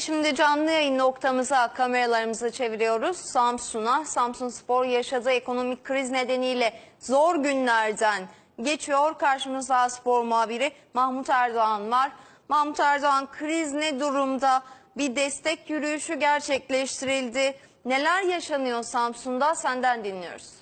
Şimdi canlı yayın noktamıza kameralarımızı çeviriyoruz. Samsun'a, Samsun Spor yaşadığı ekonomik kriz nedeniyle zor günlerden geçiyor. Karşımızda spor muhabiri Mahmut Erdoğan var. Mahmut Erdoğan kriz ne durumda? Bir destek yürüyüşü gerçekleştirildi. Neler yaşanıyor Samsun'da senden dinliyoruz.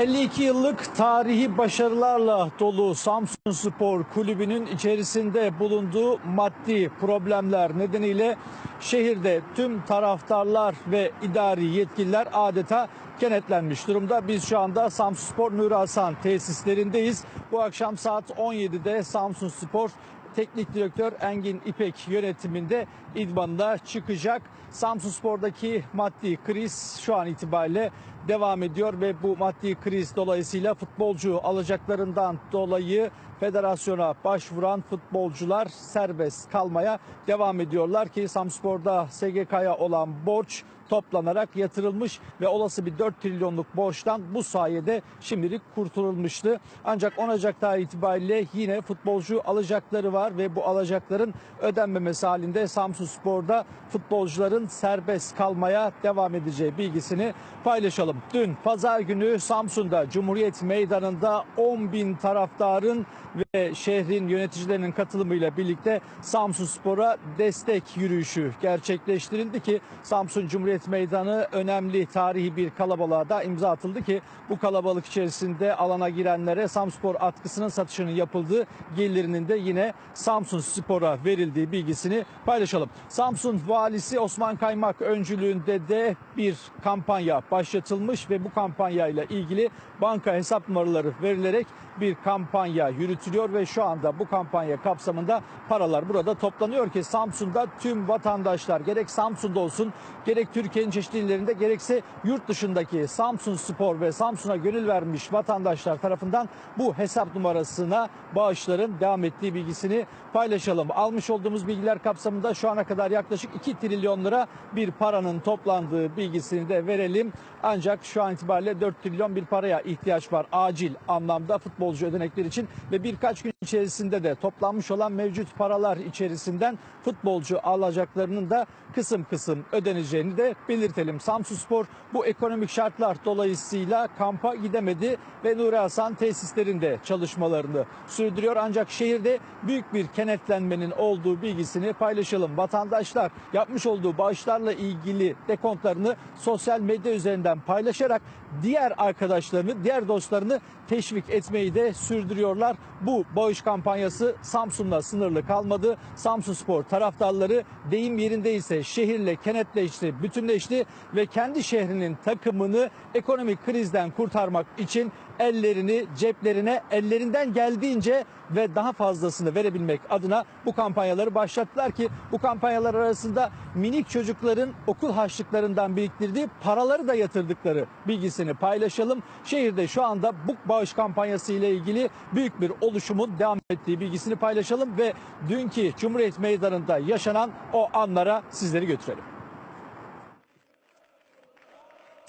...52 yıllık tarihi başarılarla dolu Samsun Spor Kulübü'nün içerisinde bulunduğu maddi problemler nedeniyle... ...şehirde tüm taraftarlar ve idari yetkililer adeta kenetlenmiş durumda. Biz şu anda Samsun Spor Nuri tesislerindeyiz. Bu akşam saat 17'de Samsun Spor Teknik Direktör Engin İpek yönetiminde idmanına çıkacak. Samsun Spor'daki maddi kriz şu an itibariyle devam ediyor ve bu maddi kriz dolayısıyla futbolcu alacaklarından dolayı federasyona başvuran futbolcular serbest kalmaya devam ediyorlar ki Samspor'da SGK'ya olan borç toplanarak yatırılmış ve olası bir 4 trilyonluk borçtan bu sayede şimdilik kurtululmuştu. Ancak 10 Ocak tarihi itibariyle yine futbolcu alacakları var ve bu alacakların ödenmemesi halinde Samsun Spor'da futbolcuların serbest kalmaya devam edeceği bilgisini paylaşalım. Dün pazar günü Samsun'da Cumhuriyet Meydanı'nda 10 bin taraftarın ve şehrin yöneticilerinin katılımıyla birlikte Samsun Spor'a destek yürüyüşü gerçekleştirildi ki Samsun Cumhuriyet Meydanı önemli tarihi bir kalabalığa da imza atıldı ki bu kalabalık içerisinde alana girenlere Samspor atkısının satışının yapıldığı gelirinin de yine Samsun Spor'a verildiği bilgisini paylaşalım. Samsun valisi Osman Kaymak öncülüğünde de bir kampanya başlatılmış ve bu kampanyayla ilgili banka hesap numaraları verilerek bir kampanya yürütülüyor ve şu anda bu kampanya kapsamında paralar burada toplanıyor ki Samsun'da tüm vatandaşlar gerek Samsun'da olsun gerek Türkiye'nin çeşitli illerinde gerekse yurt dışındaki Samsun Spor ve Samsun'a gönül vermiş vatandaşlar tarafından bu hesap numarasına bağışların devam ettiği bilgisini paylaşalım. Almış olduğumuz bilgiler kapsamında şu ana kadar yaklaşık 2 trilyon lira bir paranın toplandığı bilgisini de verelim. Ancak şu an itibariyle 4 trilyon bir paraya ihtiyaç var acil anlamda futbolcu ödenekleri için ve birkaç gün içerisinde de toplanmış olan mevcut paralar içerisinden futbolcu alacaklarının da kısım kısım ödeneceğini de belirtelim. Samsunspor bu ekonomik şartlar dolayısıyla kampa gidemedi ve Nuri Hasan tesislerinde çalışmalarını sürdürüyor. Ancak şehirde büyük bir kenetlenmenin olduğu bilgisini paylaşalım. Vatandaşlar yapmış olduğu bağışlarla ilgili dekontlarını sosyal medya üzerinden paylaşarak diğer arkadaşlarını, diğer dostlarını teşvik etmeyi de sürdürüyorlar. Bu bağış kampanyası Samsun'la sınırlı kalmadı. Samsun Spor taraftarları deyim yerindeyse şehirle kenetleşti, bütünleşti ve kendi şehrinin takımını ekonomik krizden kurtarmak için ellerini ceplerine ellerinden geldiğince ve daha fazlasını verebilmek adına bu kampanyaları başlattılar ki bu kampanyalar arasında minik çocukların okul harçlıklarından biriktirdiği paraları da yatırdıkları bilgisini paylaşalım. Şehirde şu anda bu bağış kampanyası ile ilgili büyük bir oluşumun devam ettiği bilgisini paylaşalım ve dünkü Cumhuriyet Meydanı'nda yaşanan o anlara sizleri götürelim.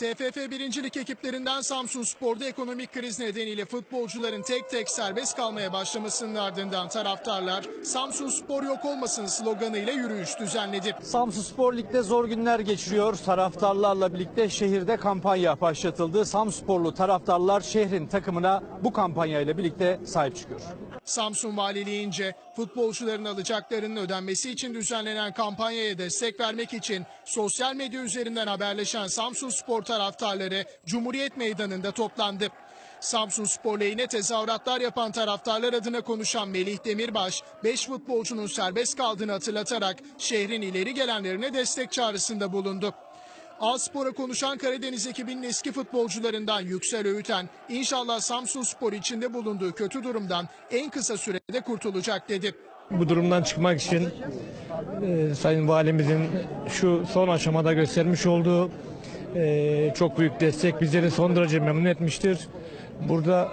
TFF birincilik ekiplerinden Samsun Spor'da ekonomik kriz nedeniyle futbolcuların tek tek serbest kalmaya başlamasının ardından taraftarlar Samsun Spor yok olmasın sloganıyla yürüyüş düzenledi. Samsun Spor Lig'de zor günler geçiriyor. Taraftarlarla birlikte şehirde kampanya başlatıldı. Samsporlu taraftarlar şehrin takımına bu kampanyayla birlikte sahip çıkıyor. Samsun Valiliğince futbolcuların alacaklarının ödenmesi için düzenlenen kampanyaya destek vermek için sosyal medya üzerinden haberleşen Samsun Spor taraftarları Cumhuriyet Meydanı'nda toplandı. Samsun Spor lehine tezahüratlar yapan taraftarlar adına konuşan Melih Demirbaş, 5 futbolcunun serbest kaldığını hatırlatarak şehrin ileri gelenlerine destek çağrısında bulundu. Alspor'a konuşan Karadeniz ekibinin eski futbolcularından Yüksel Öğüten, inşallah Samsun Spor içinde bulunduğu kötü durumdan en kısa sürede kurtulacak dedi. Bu durumdan çıkmak için e, Sayın Valimizin şu son aşamada göstermiş olduğu e, çok büyük destek bizleri son derece memnun etmiştir. Burada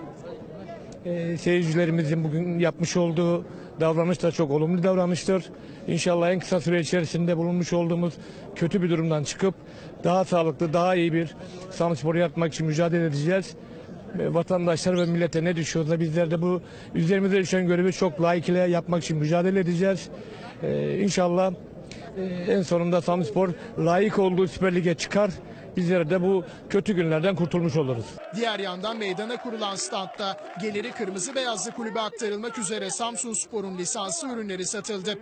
e, seyircilerimizin bugün yapmış olduğu davranış da çok olumlu davranıştır. İnşallah en kısa süre içerisinde bulunmuş olduğumuz kötü bir durumdan çıkıp daha sağlıklı, daha iyi bir Samspor yapmak için mücadele edeceğiz. e, vatandaşlar ve millete ne düşüyorsa bizler de bu üzerimize düşen görevi çok layıkıyla yapmak için mücadele edeceğiz. E, inşallah en sonunda Samspor layık olduğu Süper Lig'e çıkar. Bizler de bu kötü günlerden kurtulmuş oluruz. Diğer yandan meydana kurulan standta geliri kırmızı beyazlı kulübe aktarılmak üzere Samsun Spor'un lisanslı ürünleri satıldı.